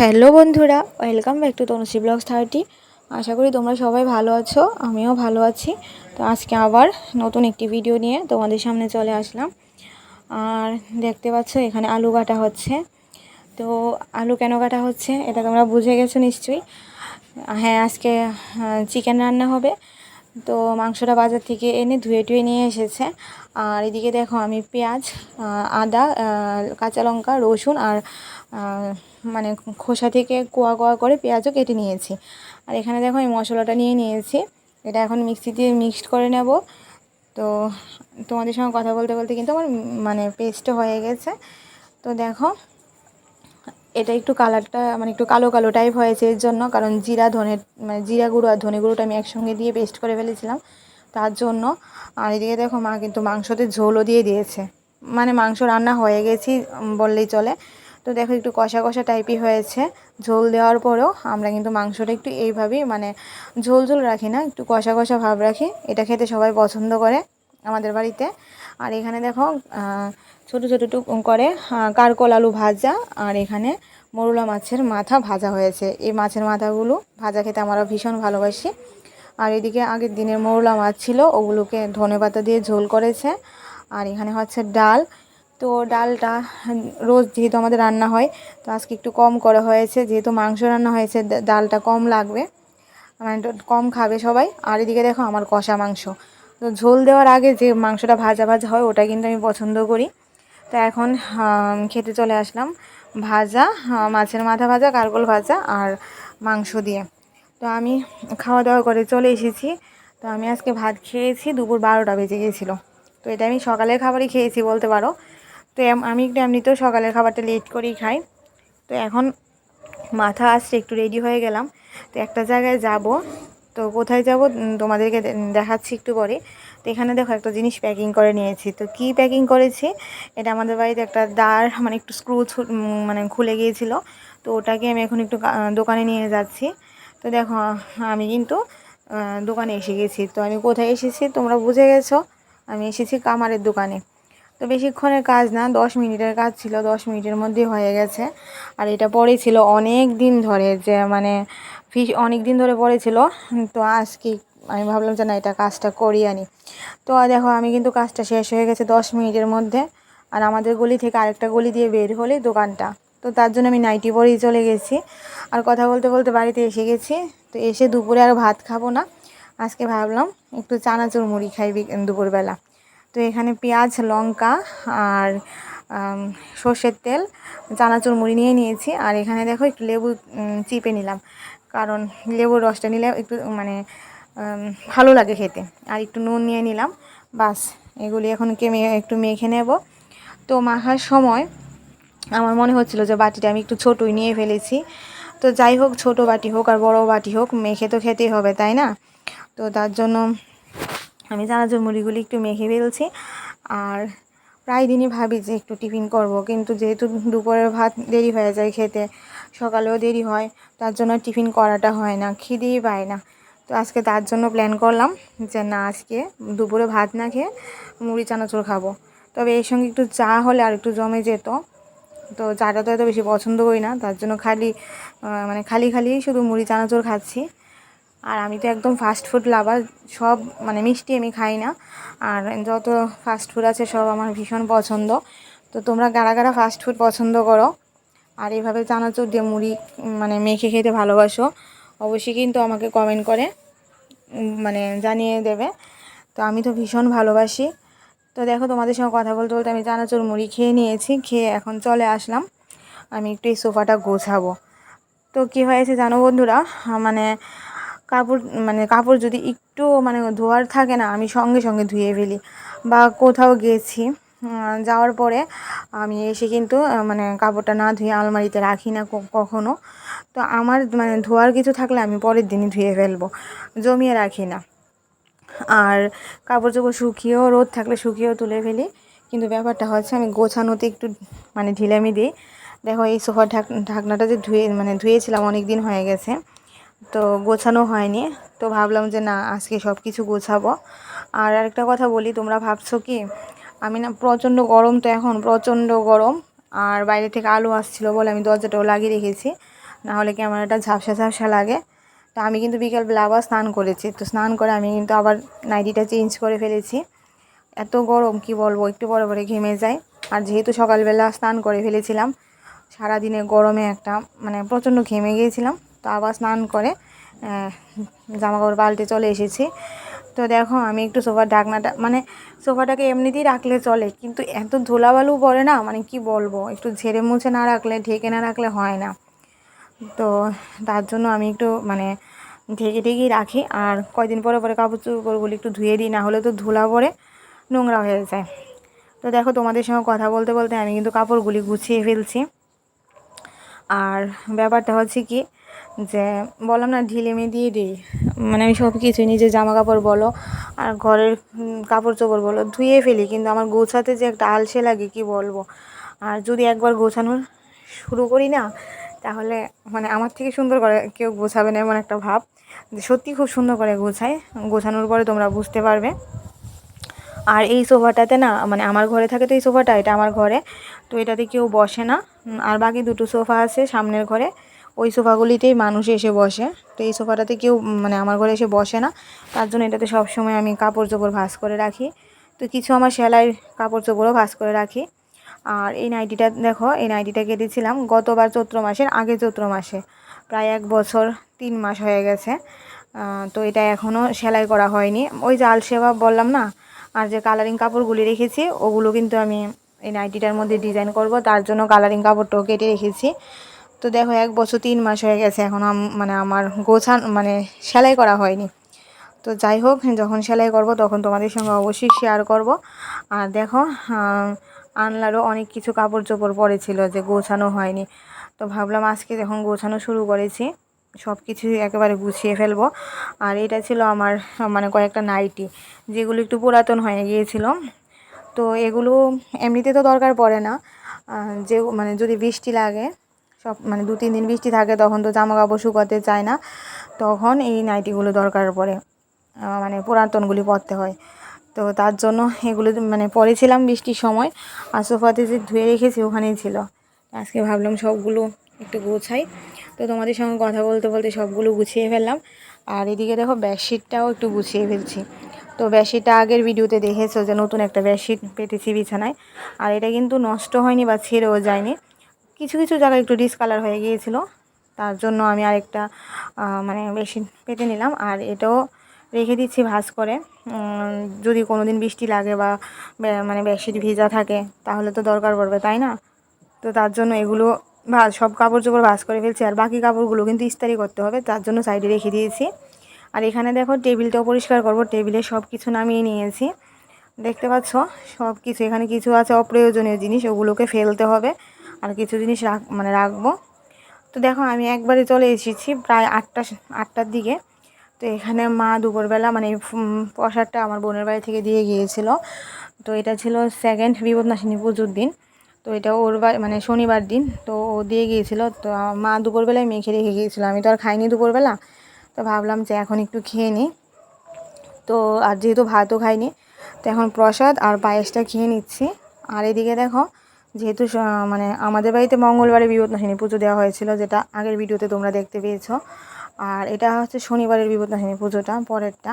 Hello বন্ধুরা, welcome back to Tanushree blogs thirty. আশা করি তোমরা সবাই ভালো আছো, আমিও ভালো আছি। তো আজকে আবার নতুন একটি ভিডিও নিয়ে তোমাদের সামনে চলে আসলাম। আর দেখতে পাচ্ছ, এখানে আলু কাটা হচ্ছে। তো আলু কেন কাটা হচ্ছে, এটা তোমরা বুঝে গেছো নিশ্চয়ই। হ্যাঁ আজকে চিকেন রান্না হবে। তো মাংসটা বাজার থেকে এনে ধুয়ে টুয়ে নিয়ে এসেছে। আর এদিকে দেখো আমি পেঁয়াজ আদা কাঁচা লঙ্কা, রসুন আর মানে খোসা থেকে কোয়া কোয়া করে পেঁয়াজও কেটে নিয়েছি। আর এখানে দেখো আমি মশলাটা নিয়ে নিয়েছি। এটা এখন মিক্সি দিয়ে মিক্সড করে নেব। তো তোমাদের সঙ্গে কথা বলতে বলতে কিন্তু আমার মানে পেস্টও হয়ে গেছে। তো দেখো এটা একটু কালারটা মানে একটু কালো কালো টাইপ হয়েছে এর জন্য, কারণ জিরা ধনে মানে জিরা গুঁড়ো আর ধনে গুঁড়োটা আমি একসঙ্গে দিয়ে পেস্ট করে ফেলেছিলাম তার জন্য। আর এদিকে দেখো মা কিন্তু মাংসতে ঝোলও দিয়ে দিয়েছে। মানে মাংস রান্না হয়ে গেছি বললেই চলে। তো দেখো একটু কষা কষা টাইপই হয়েছে। ঝোল দেওয়ার পরেও আমরা কিন্তু মাংসটা একটু এইভাবেই মানে ঝোল ঝোল রাখি না, একটু কষা কষা ভাব রাখি। এটা খেতে সবাই পছন্দ করে আমাদের বাড়িতে। আর এখানে দেখো ছোটো ছোটো টুক করে কারকল আলু ভাজা, আর এখানে মরুলা মাছের মাথা ভাজা হয়েছে। এই মাছের মাথাগুলো ভাজা খেতে আমরা ভীষণ ভালোবাসি। আর এদিকে আগের দিনের মরুলা মাছ ছিল, ওগুলোকে ধনে পাতা দিয়ে ঝোল করেছে। আর এখানে হচ্ছে ডাল। তো ডালটা রোজ যেহেতু আমাদের রান্না হয়, তো আজকে একটু কম করা হয়েছে। যেহেতু মাংস রান্না হয়েছে ডালটা কম লাগবে। মানে কম খাবে সবাই। আর এদিকে দেখো আমার কষা মাংস। তো ঝোল দেওয়ার আগে যে মাংসটা ভাজা ভাজা হয়, ওটা কিন্তু আমি পছন্দ করি। তো এখন খেতে চলে আসলাম। ভাজা মাছের মাথা ভাজা কারকল ভাজা আর মাংস দিয়ে। তো আমি খাওয়া দাওয়া করে চলে এসেছি। তো আমি আজকে ভাত খেয়েছি, দুপুর বারোটা বেজে গিয়েছিল তো এটা আমি সকালের খাবারই খেয়েছি বলতে পারো। তো আমি একটু এমনিতেও সকালের খাবারটা লেট করেই খাই। তো এখন মাথা আসছে একটু রেডি হয়ে গেলাম। তো একটা জায়গায় যাব। তো কোথায় যাব? তোমাদেরকে দেখাচ্ছি একটু পরে। তো এখানে দেখো একটা জিনিস প্যাকিং করে নিয়েছি। তো কি প্যাকিং করেছি? এটা আমাদের বাড়িতে একটা দাঁড় মানে একটু স্ক্রু মানে খুলে গিয়েছিল। তো ওটাকে আমি এখন একটু দোকানে নিয়ে যাচ্ছি। তো দেখো, আমি কিন্তু দোকানে এসে গেছি। তো আমি কোথায় এসেছি? তোমরা বুঝে গেছো। আমি এসেছি কামারের দোকানে। তো বেশিক্ষণের কাজ না, দশ মিনিটের কাজ ছিল, দশ মিনিটের মধ্যে হয়ে গেছে। আর এটা পড়েছিল অনেক দিন ধরে যে মানে ফিস অনেক দিন ধরে পড়েছিল তো আজকে আমি ভাবলাম যে না, এটা কাজটা করি আনি। তো দেখো, আমি কিন্তু কাজটা শেষ হয়ে গেছে দশ মিনিটের মধ্যে। আর আমাদের গলি থেকে আরেকটা গলি দিয়ে বের হলে দোকানটা। তো তার জন্য আমি নাইটি পরেই চলে গেছি। আর কথা বলতে বলতে বাড়িতে এসে গেছি। তো এসে দুপুরে আর ভাত খাব না। আজকে ভাবলাম একটু চানাচুর মুড়ি খাই দুপুরবেলা। তো এখানে পেঁয়াজ, লঙ্কা আর সর্ষের তেল, চানাচুর মুড়ি নিয়ে নিয়েছি। আর এখানে দেখো একটু লেবু চিপে নিলাম। কারণ লেবুর রসটা নিলে একটু মানে ভালো লাগে খেতে। আর একটু নুন নিয়ে নিলাম। বাস, এগুলি এখন কে একটু মেখে নেব। তো মাখার সময় আমার মনে হচ্ছিল যে বাটিটা আমি একটু ছোটোই নিয়ে ফেলেছি। তো যাই হোক, ছোট বাটি হোক আর বড় বাটি হোক, মেখে তো খেতেই হবে, তাই না? তো তার জন্য আমি চানাচুর মুড়িগুলি একটু মেখে ফেলছি। আর প্রায় দিনই ভাবি যে একটু টিফিন করব, কিন্তু যেহেতু দুপুরের ভাত দেরি হয়ে যায় খেতে, সকালেও দেরি হয়, তার জন্য টিফিন করাটা হয় না, খিদেই পায় না। তো আজকে তার জন্য প্ল্যান করলাম যে না, আজকে দুপুরে ভাত না খেয়ে মুড়ি চানাচুর খাব। তবে এর সঙ্গে একটু চা হলে আর একটু জমে যেত। তো চাটা তো এত বেশি পছন্দ করি না, তার জন্য খালি মানে খালি খালি শুধু মুড়ি চানাচুর খাচ্ছি। আর আমি তো একদম ফাস্ট ফুড লাভার সব মানে মিষ্টি আমি খাই না। আর যত ফাস্ট ফুড আছে, সব আমার ভীষণ পছন্দ। তো তোমরা কারা কারা ফাস্ট ফুড পছন্দ করো? আর এইভাবে চানাচুর দিয়ে মুড়ি মানে মেখে খেতে ভালোবাসো, অবশ্যই কিন্তু আমাকে কমেন্ট করে মানে জানিয়ে দেবে। তো আমি তো ভীষণ ভালোবাসি। তো দেখো, তোমাদের সঙ্গে কথা বলতে বলতে আমি চানাচুর মুড়ি খেয়ে নিয়েছি, খেয়ে এখন চলে আসলাম। আমি একটু এই সোফাটা গোছাবো। তো কী হয়েছে জানো বন্ধুরা? মানে কাপড় মানে কাপড় যদি একটু মানে ধোয়ার থাকে না, আমি সঙ্গে সঙ্গে ধুয়ে ফেলি। বা কোথাও গেছি যাওয়ার পরে আমি এসে কিন্তু মানে কাপড়টা না ধুয়ে আলমারিতে রাখি না কখনো। তো আমার মানে ধোয়ার কিছু থাকলে আমি পরের দিনই ধুয়ে ফেলব, জমিয়ে রাখি না। আর কাপড় চোপড় শুকিয়েও, রোদ থাকলে শুকিয়েও তুলে ফেলি। কিন্তু ব্যাপারটা হচ্ছে আমি গোছানোতে একটু মানে ঢিলামি দিই। দেখো এই সোফার ঢাক ঢাকনাটা যে ধুয়ে মানে ধুয়েছিলাম অনেক দিন হয়ে গেছে। তো গোছানো হয়নি। তো ভাবলাম যে না, আজকে সব কিছু গোছাবো। আর আরেকটা কথা বলি, তোমরা ভাবছ কি, আমি না প্রচণ্ড গরম তো এখন, প্রচণ্ড গরম। আর বাইরে থেকে আলো আসছিল বলে আমি দরজাটাও লাগিয়ে রেখেছি। নাহলে ক্যামেরাটা ঝাপসা ঝাপসা লাগে। তো আমি কিন্তু বিকেলবেলা আবার স্নান করেছি। তো স্নান করে আমি কিন্তু আবার নাইটিটা চেঞ্জ করে ফেলেছি। এত গরম, কি বলব, একটু পরে পরে ঘেমে যায় আর যেহেতু সকালবেলা স্নান করে ফেলেছিলাম সারাদিনে গরমে একটা মানে প্রচণ্ড ঘেমে গিয়েছিলাম। তো আবার স্নান করে জামা কাপড় পাল্টে চলে এসেছি। তো দেখো, আমি একটু সোফার ঢাকনাটা মানে সোফাটাকে এমনিতেই রাখলে চলে, কিন্তু এত ধুলাবালু পড়ে না মানে কি বলব, একটু ঝেড়ে মুছে না রাখলে, ঢেকে না রাখলে হয় না। তো তার জন্য আমি একটু মানে ঢেকে ঢেকেই রাখি, আর কয়দিন পরে পরে কাপড় চোপড়গুলি একটু ধুয়ে দিই, না হলে তো ধুলা পরে নোংরা হয়ে যায়। তো দেখো, তোমাদের সঙ্গে কথা বলতে বলতে আমি কিন্তু কাপড়গুলি গুছিয়ে ফেলছি। আর ব্যাপারটা হচ্ছে কি যে বললাম না ঢিলেমে দিয়ে দিই। মানে আমি সব কিছুই নিজের জামা কাপড় বলো আর ঘরের কাপড় চোপড় বলো, ধুয়ে ফেলি। কিন্তু আমার গোছাতে যে একটা আলসে লাগে, কি বলব? আর যদি একবার গোছানোর শুরু করি না, তাহলে মানে আমার থেকে সুন্দর করে কেউ গোছাবে না, এমন একটা ভাব। যে সত্যি খুব সুন্দর করে গোছায়। গোছানোর পরে তোমরা বুঝতে পারবে। আর এই সোফাটাতে না মানে আমার ঘরে থাকে তো এই সোফাটা, এটা আমার ঘরে। তো এটাতে কেউ বসে না। আর বাকি দুটো সোফা আছে সামনের ঘরে। ওই সোফাগুলিতেই মানুষ এসে বসে। তো এই সোফাটাতে কেউ মানে আমার ঘরে এসে বসে না। তার জন্য এটাতে সবসময় আমি কাপড় চোপড় ভাস করে রাখি। তো কিছু আমার সেলাইয়ের কাপড় চোপড়ও ভাস করে রাখি। আর এই নাইটিটা দেখো, এই নাইটিটা কেটেছিলাম গতবার চৈত্র মাসের আগে চৈত্র মাসে। প্রায় এক বছর, তিন মাস হয়ে গেছে। তো এটা এখনও সেলাই করা হয়নি। ওই জাল সেবা বললাম না, আর যে কালারিং কাপড়গুলি রেখেছি, ওগুলো কিন্তু আমি এই নাইটিটার মধ্যে ডিজাইন করব। তার জন্য কালারিং কাপড়টাও কেটে রেখেছি। তো দেখো এক বছর তিন মাস হয়ে গেছে এখন মানে আমার গোছান মানে সেলাই করা হয়নি। তো যাই হোক, যখন সেলাই করব তখন তোমাদের সঙ্গে অবশ্যই শেয়ার করব। আর দেখো আনলারও অনেক কিছু কাপড় চোপড় পরেছিল যে গোছানো হয়নি। তো ভাবলাম আজকে যখন গোছানো শুরু করেছি সব কিছুই একেবারে গুছিয়ে ফেলব। আর এটা ছিল আমার মানে কয়েকটা নাইটি, যেগুলো একটু পুরাতন হয়ে গিয়েছিল। তো এগুলো এমনিতে তো দরকার পড়ে না। যে মানে যদি বৃষ্টি লাগে সব মানে দু, তিন দিন বৃষ্টি থাকে, তখন তো জামা কাপড় শুকাতে চায় না। তখন এই নাইটিগুলো দরকার পড়ে মানে পুরাতনগুলি পরতে হয়। তো তার জন্য এগুলো মানে পরেছিলাম বৃষ্টির সময়, আর সোফাতে যে ধুয়ে রেখেছি ওখানেই ছিল। আজকে ভাবলাম সবগুলো একটু গোছাই। তো তোমাদের সঙ্গে কথা বলতে বলতে সবগুলো গুছিয়ে ফেললাম। আর এদিকে দেখো বেডশিটটাও একটু গুছিয়ে ফেলছি। তো বেডশিটটা আগের ভিডিওতে দেখেছ যে নতুন একটা বেডশিট পেতেছি বিছানায়। আর এটা কিন্তু নষ্ট হয়নি বা ছেড়েও যায়নি। কিছু কিছু জায়গায় একটু ডিসকালার হয়ে গিয়েছিল। তার জন্য আমি আরেকটা মানে বেডশিট পেতে নিলাম। আর এটাও রেখে দিচ্ছি ভাজ করে। যদি কোনো দিন বৃষ্টি লাগে বা মানে বেডশিট ভিজা থাকে, তাহলে তো দরকার পড়বে, তাই না? তো তার জন্য এগুলো ভাজ, সব কাপড় চোপড় ভাজ করে ফেলছি। আর বাকি কাপড়গুলো কিন্তু ইস্তারি করতে হবে, তার জন্য সাইডে রেখে দিয়েছি। আর এখানে দেখো টেবিলটাও পরিষ্কার করব। টেবিলে সব কিছু নামিয়ে নিয়েছি। দেখতে পাচ্ছ? সব কিছু এখানে কিছু আছে অপ্রয়োজনীয় জিনিস, ওগুলোকে ফেলতে হবে। আর কিছু জিনিস রাখ মানে রাখব। তো দেখো, আমি একবারে চলে এসেছি প্রায় আটটা আটটার দিকে। তো এখানে মা দুপুরবেলা মানে প্রসাদটা আমার বোনের বাড়ি থেকে দিয়ে গিয়েছিল। তো এটা ছিল সেকেন্ড বিপদনাশিনী পুজোর দিন। তো এটা ওর মানে শনিবার দিন। তো ও দিয়ে গিয়েছিল। তো মা দুপুরবেলায় মেখে রেখে গিয়েছিল। আমি তো আর খাইনি দুপুরবেলা। তো ভাবলাম যে এখন একটু খেয়ে নিই তো আর যেহেতু ভাতও খাইনি, তো এখন প্রসাদ আর পায়েসটা খেয়ে নিচ্ছি। আর এদিকে দেখো যেহেতু মানে আমাদের বাড়িতে মঙ্গলবারে বিপদনাশিনী পুজো দেওয়া হয়েছিল, যেটা আগের ভিডিওতে তোমরা দেখতে পেয়েছ। আর এটা হচ্ছে শনিবারের বিপদনাশিনী পুজোটা, পরেরটা।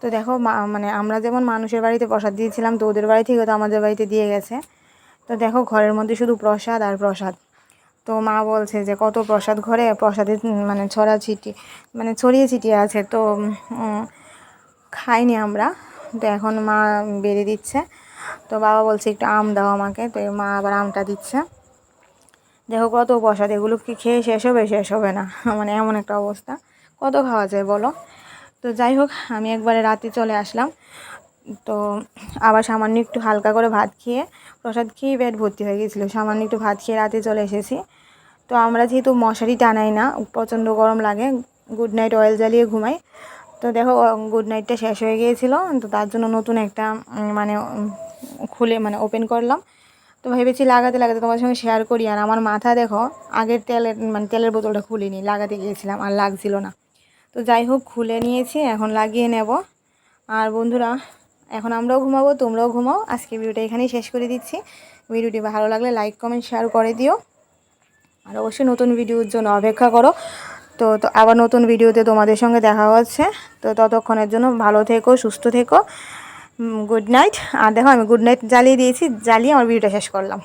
তো দেখো মানে আমরা যেমন মানুষের বাড়িতে প্রসাদ দিয়েছিলাম, তো ওদের বাড়ি থেকে তো আমাদের বাড়িতে দিয়ে গেছে। তো দেখো, ঘরের মধ্যে শুধু প্রসাদ আর প্রসাদ। তো মা বলছে যে, কত প্রসাদ ঘরে? প্রসাদের মানে ছড়া ছিটি মানে ছড়িয়ে ছিটিয়ে আছে। তো খাইনি আমরা। তো এখন মা বেড়ে দিচ্ছে। তো বাবা বলছে একটু আম দাও আমাকে। তো মা আবার আমটা দিচ্ছে। দেখো কত প্রসাদ, এগুলো কি খেয়ে শেষ হবে? শেষ হবে না। মানে এমন একটা অবস্থা। কত খাওয়া যায় বলো? তো যাই হোক, আমি একবারে রাতে চলে আসলাম। তো আবার সামান্য একটু হালকা করে ভাত খেয়ে, প্রসাদ খেয়ে পেট ভর্তি হয়ে গেছিল। সামান্য একটু ভাত খেয়ে রাতে চলে এসেছি। তো আমরা যেহেতু মশারি টানাই না, প্রচণ্ড গরম লাগে গুড নাইট অয়েল জ্বালিয়ে ঘুমাই। তো দেখো গুড নাইটটা শেষ হয়ে গিয়েছিল। তো তার জন্য নতুন একটা মানে খুলে মানে ওপেন করলাম। তো ভেবেছি লাগাতে লাগাতে তোমার সঙ্গে শেয়ার করি। আর আমার মাথা দেখো, আগের তেলের মানে তেলের বোতলটা খুলিনি, লাগাতে গিয়েছিলাম আর লাগছিল না। তো যাই হোক, খুলে নিয়েছি, এখন লাগিয়ে নেব। আর বন্ধুরা, এখন আমরাও ঘুমাবো, তোমরাও ঘুমাও। আজকে ভিডিওটা এখানেই শেষ করে দিচ্ছি। ভিডিওটি ভালো লাগলে লাইক কমেন্ট শেয়ার করে দিও। আর অবশ্যই নতুন ভিডিওর জন্য অপেক্ষা করো। তো তো আবার নতুন ভিডিওতে তোমাদের সঙ্গে দেখা হচ্ছে। তো ততক্ষণের জন্য ভালো থেকো, সুস্থ থেকো। গুড নাইট আর দেখো আমি গুড নাইট জ্বালিয়ে দিয়েছি। জ্বালিয়ে আমার ভিডিওটা শেষ করলাম।